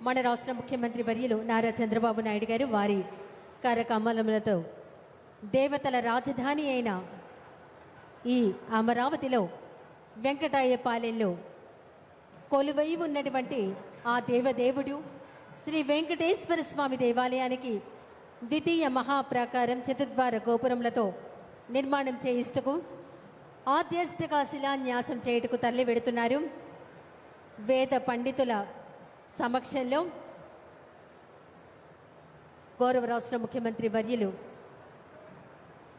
మన రాష్ట్ర ముఖ్యమంత్రి వర్యులు నారా చంద్రబాబు నాయుడు గారు వారి కరకమలములతో దేవతల రాజధాని అయిన ఈ అమరావతిలో వెంకటాయపాలెంలో కొలువై ఉన్నటువంటి ఆ దేవదేవుడు శ్రీ వెంకటేశ్వర స్వామి దేవాలయానికి ద్వితీయ మహాప్రాకారం చతుద్వార గోపురములతో నిర్మాణం చేయిస్తకు ఆద్యష్టక శిలాన్యాసం చేయుటకు తరలి వెడుతున్నారు వేద పండితుల సమక్షంలో గౌరవ రాష్ట్ర ముఖ్యమంత్రి వర్యులు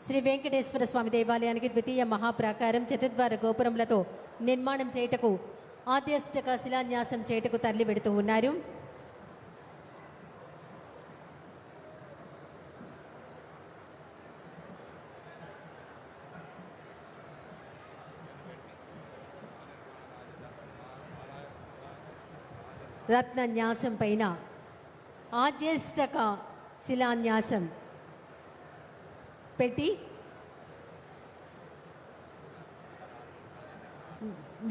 శ్రీ వెంకటేశ్వర స్వామి దేవాలయానికి ద్వితీయ మహాప్రాకారం చతుద్వార గోపురములతో నిర్మాణం చేయుటకు ఆద్యష్టక శిలాన్యాసం చేయుటకు తరలి పెడుతూ ఉన్నారు. రత్న న్యాసం పైన ఆజ్యేష్టక శిలాన్యాసం. పెట్టి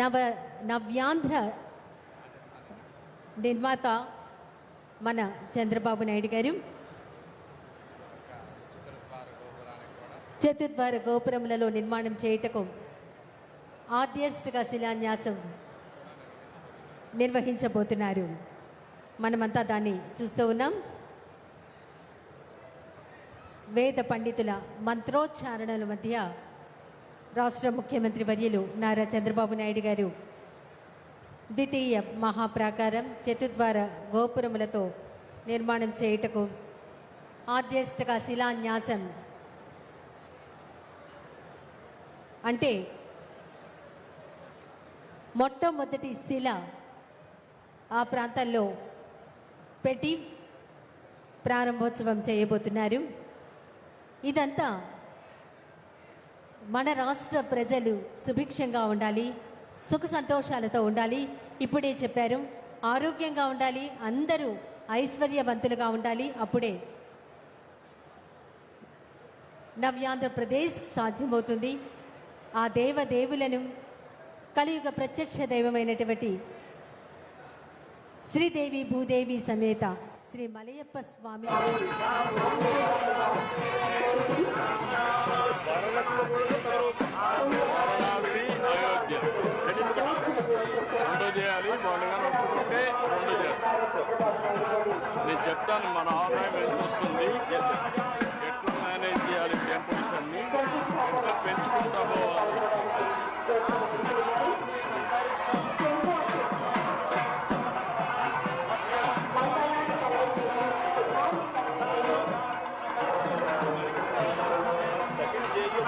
నవ నవ్యాంధ్ర నిర్మాత మన చంద్రబాబు నాయుడు గారు. చతుర్ద్వార గోపురములలో నిర్మాణం చేయుటకు ఆద్యష్టగా శిలాన్యాసం నిర్వహించబోతున్నారు. మనమంతా దాన్ని చూస్తూ ఉన్నాం. వేద పండితుల మంత్రోచ్చారణల మధ్య రాష్ట్ర ముఖ్యమంత్రి వర్యులు నారా చంద్రబాబు నాయుడు గారు ద్వితీయ మహాప్రాకారం చతుద్వార గోపురములతో నిర్మాణం చేయుటకు ఆధ్యేష్టక శిలాన్యాసం అంటే మొట్టమొదటి శిల ఆ ప్రాంతాల్లో పెట్టి ప్రారంభోత్సవం చేయబోతున్నారు. ఇదంతా మన రాష్ట్ర ప్రజలు సుభిక్షంగా ఉండాలి సుఖ సంతోషాలతో ఉండాలి. ఇప్పుడే చెప్పారు ఆరోగ్యంగా ఉండాలి అందరూ ఐశ్వర్యవంతులుగా ఉండాలి. అప్పుడే నవ్యాంధ్రప్రదేశ్ సాధ్యమవుతుంది. ఆ దేవదేవులను కలియుగ ప్రత్యక్ష దైవమైనటువంటి శ్రీదేవి భూదేవి సమేత శ్రీ మలయప్ప స్వామి వారణాసి అయోధ్య రెండు చేయాలి వాళ్ళుగా నడుచుకుంటే రెండు చేస్తాం నేను చెప్తాను మన ఆదాయం ఎంత వస్తుంది ఎట్లా మేనేజ్ చేయాలి టెంపుల్స్ అన్ని ఎట్లా పెంచుకుంటా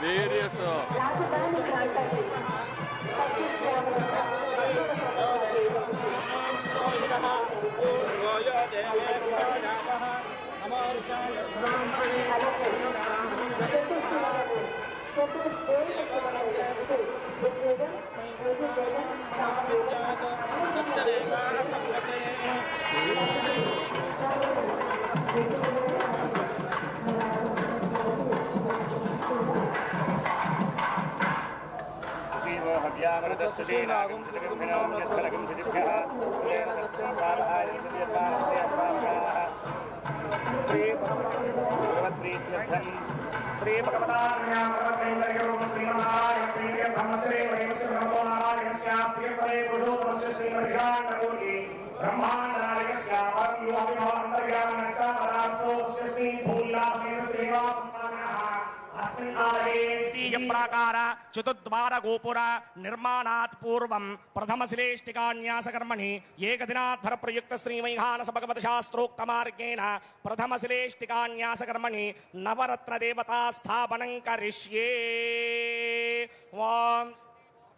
내리에서 టూ జేఈ కూడా వర్కింగ్ ఇప్పుడు అవుట్ సైడ్ తిరుపతి అడ్మిషన్ కోసం ఇస్తాం వెల్గివి పూజలు కూడా అన్ని టెంపుల్స్లో పూజలు జరగాలి వేరియస్ ప్రాకార చతుద్వార గోపుర నిర్మాణాత్ పూర్వం ప్రథమ శ్రేష్ఠికాన్యాస ఏకదినాధర ప్రయుక్త శ్రీ వైహానస భగవత శాస్త్రోక్త మార్గేణ ప్రథమ శ్రేష్ఠికాన్యాసకర్మణి నవరత్న దేవతా స్థాపనం కరిష్యే వాం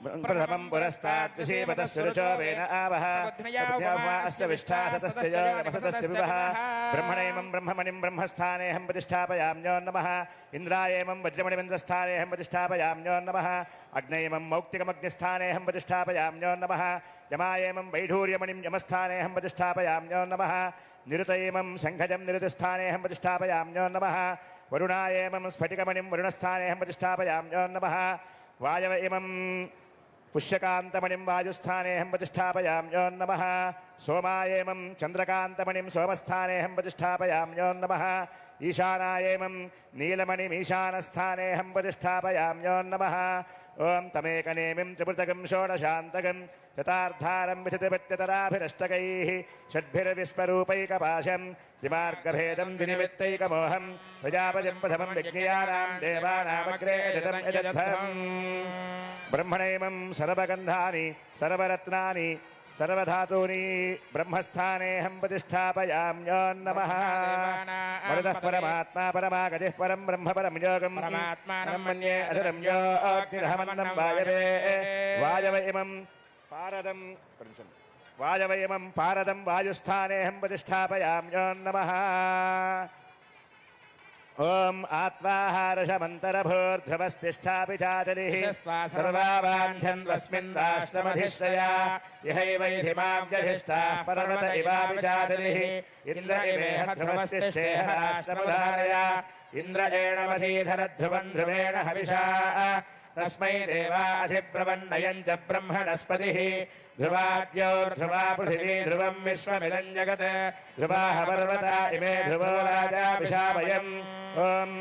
బ్రహ్మస్థానేహం ప్రతిష్టాపయామ్యోన్నమః ప్రథమం పురస్తాద్విషేపతస్సురుచో వేన ఆవహ అస్య విష్టాసతశ్చ నమసతశ్చ వివహ బ్రహ్మణైమం బ్రహ్మమణిం బ్రహ్మస్థానేహం ప్రతిష్టాపయామ్యో నమః ఇంద్రాయేమం వజ్రమణిమంద్రస్థానేహం ప్రతిష్టాపయామ్యో నమః అగ్నయేమం మౌక్తికమగ్నిస్థానేహం ప్రతిష్టాపయామ్యో నమః యమాయేమం వైఢూర్యమణిం యమస్థానేహం ప్రతిష్టాపయామ్యో నమః నిరుతయేమం శంఖజం నిరుతిస్థానేహం ప్రతిష్టాపయామ్యో నమః వరుణాయేమం స్ఫటికమణిం వరుణస్థానేహం ప్రతిష్టాపయామ్యో నమః వాయవ ఇమం పుష్యకాంతమణిం వాయుస్థానేహం ప్రతిష్టాపయామ్యోన్నమ సోమాయేమం చంద్రకాంతమణిం సోమస్థానేహం ప్రతిష్టాపయామ్యోన్నమ ఈశానాయేమం నీలమణిమీశానస్థానేహం ప్రతిష్టాపయామ్యోన్నమ ఓం తమేకనేమిం త్రిపుతకం షోడశాంతకం శతార్థారం విశతిపత్యతరాభిరష్టకైः షడ్భిర్విస్వరూపైకపాశం త్రిమార్గభేదం వినిమిత్తైకమోహం ప్రజాపతిం ప్రథమం విజ్ఞానాం దేవానామగ్రే యజతం బ్రహ్మణైమం సర్వగంధాని సర్వరత్నాని సర్వధాతూని బ్రహ్మస్థానేహం ప్రతిష్టాపయామ్యో నమః. మరుదః పరమాత్మా పరమాగతిః పరం బ్రహ్మ పరం యోగం. పరమాత్మానం మన్యే అధరం యో అగ్నిరహమన్నం వాయవే. వాయవ. ఇమం పారదం ఒక నిమిషం. వాయవ ओम आत्वाहारशमन्तरभूर्ध्रुवस्तिष्ठापिचाचलिः हविषा। तस्मै देवाधिब्रवन्नयम् च ब्रह्मणस्पतिः। ध्रुवाद्यो पृथिवी ध्रुवम् विश्वमिदम् जगत्। ध्रुवाः पर्वता इमे ध्रुवो राजा विशावयम् ॐ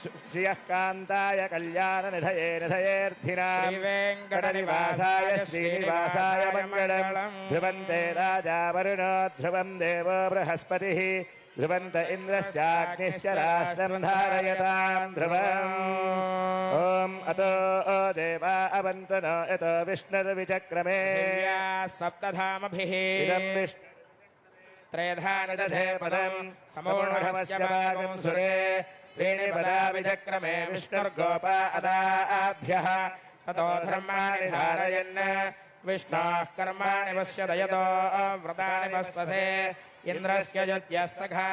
श्रियः कान्ताय कल्याणनिधये निधयेऽर्थिना। वेङ्कटनिवासाय श्रीनिवासाय मङ्गलम्। ध्रुवन्ते राजा वरुणो ध्रुवं देवो बृहस्पतिः। ध्रुवन्त इन्द्रश्चाग्निश्च राष्ट्रं धारयतां ध्रुवम्। ॐ अतो देवा अवन्तु न यतो विष्णुर्विचक्रमे। सप्तधामभिः। त्रयधा निदधे पदं समोणमस्य भागं सुरे त्रीणि पदापि चक्रमे विष्णुर्गोपा अदाभ्यः। ततो धर्माणि धारयन्। विष्णाः कर्माणि पश्यदयतो व्रतानि पस्पसे इन्द्रस्य युज्यः सखा।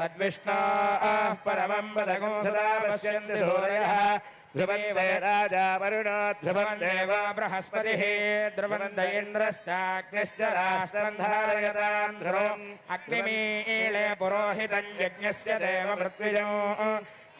तद्विष्णोः परमम् पदगुं सदा पश्यन्ति सूर्यः ध्रुवन्ते राजा वरुणो ध्रुवं देव देव बृहस्पतिः ध्रुवन्त इन्द्रश्चाग्निश्च राष्ट्रम् धारयताम् ध्रुवम् अग्निमीले पुरोहितम् यज्ञस्य देव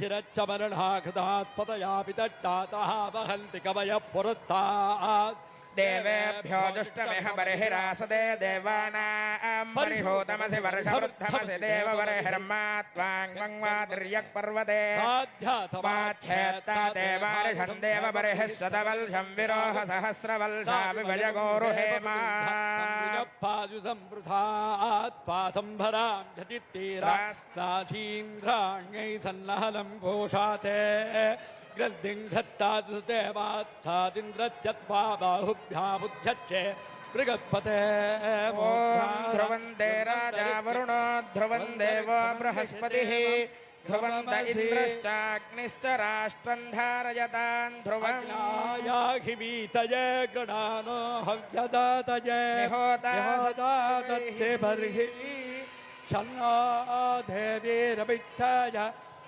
హిరచ్చమరణాఘాత్పతయాపి తట్టాత వహంతి కవయ పురత్తాత్. देवेभ्यो दुष्टमेह बर्हिरासदे देवानाम् परिभूतमसि वर्षवृद्धमसि देवबर्हिर्मात्वाङ्गङ्वादिर्यक्पर्वते माच्छेत्तादेवार्षम् देवबर्हिः शतवल्षम् विरोह सहस्रवल्षाभिभयगोरुहेमासम्भराम् झटित्तीरास्ताधीन्द्राण्यै सन्नहलम् घोषाते ग्रद्धिङ्घत्तादिदेवात्थादिन्द्रत्यत्वा बाहुभ्यामुध्यक्षे मृगपते ध्रुवन्दे राजा वरुण ध्रुवन् देवो बृहस्पतिः। ध्रुवन्त इन्द्रश्चाग्निश्च राष्ट्रम् धारयतान् ध्रुवन्याघिवीतये गणानो हव्यदातये। होतातस्य बर्हि। शन्नो देवीरवित्थय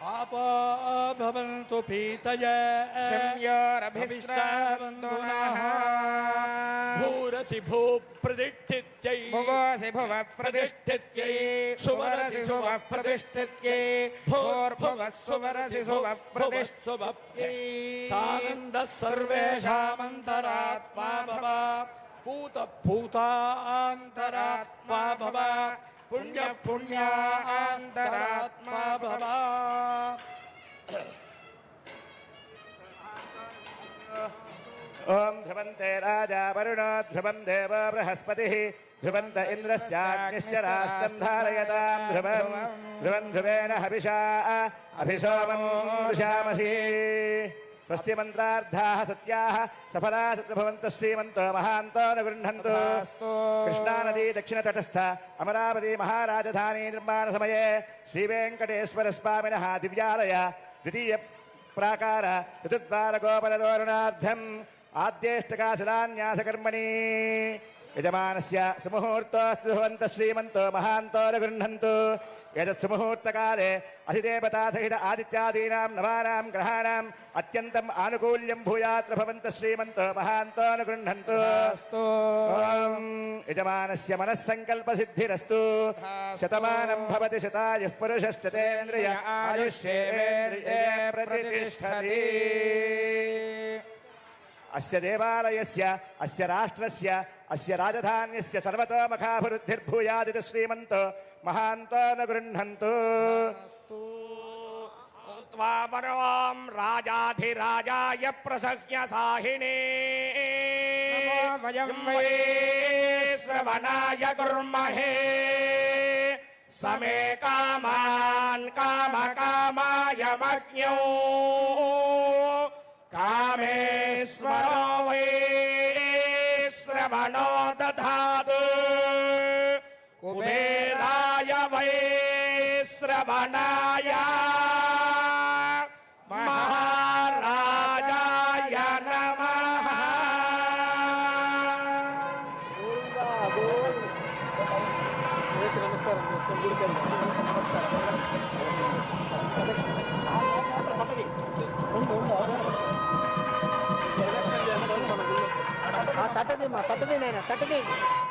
आपो भवन्तु पीतये। शम्योरभिस्रावन्तु नः भूरसि भूप्रदिष्ठित् प्रतिष्ठित्यै भुवोऽसि भुवः प्रतिष्ठित्यै सुवरसि सुवः प्रतिष्ठित्यै भूर्भुवः सुवरसि सुवः प्रतिष्ठित्यै सानन्दः सर्वेषामन्तरात्मा भव। पूतभूतान्तरात्मा भव। పుణ్య పుణ్యాంతరాత్మా భవ. ఓం ధ్రువంతే రాజా వరుణ ధ్రువం దేవ బృహస్పతి ధ్రువంత ఇంద్రస్యాగ్నిశ్చ రాష్ట్రం ధారయతాం ధ్రువం ధ్రువం ధ్రువేణ హవిషా అభిశోమం శామసీ. స్వస్తి మంత్రార్థా సత్యా సఫలా సత్భవంత శ్రీమంతో మహాంతో గృహంతో కృష్ణానదీ దక్షిణ తటస్థ అమరావతి మహారాజధాని నిర్మాణ సమయే శ్రీ వెంకటేశ్వర స్వామిన దివ్యాలయ ద్వితీయ ప్రాకార చతుర్ద్వార గోపలదోరణార్థం ఆద్యేష్టకాశిలాన్యాసకర్మణి యజమానస్య సుముహూర్తో శ్రీమంతో మహాంతో గృహంతో యజత్సుముహూర్తకాలే అధిదేవతాసహిత ఆదిత్యాదీనాం నవానాం గ్రహాణం అత్యంతం ఆనుకూల్యం భూయాత్ర భవంత శ్రీమంతో మహాంతోనుగృహంతు యజమానస్య మనస్సంకల్ప సిద్ధిరస్తు శతమానం భవతి శతాయు పురుషస్తేంద్రియ ఆయుష్యేంద్రియే ప్రతిష్టతి. అస్య దేవాలయస్య అస్య రాష్ట్రస్య अस्य राजधान्यस्य सर्वतो सर्वतोमुखाभिवृद्धिर्भूयादिति श्रीमन्तो महान्तो न गृह्णन्तु। त्वापरवां राजाधिराजाय प्रसह्य साहिणे वयं वै श्रवणाय कुर्महे। समे कामान् कामकामाय मज्ञौ कामेश्वरो वै। श्रवणो दधातु कुबेराय वै श्रवणाय తట్టది మా నాయన నేను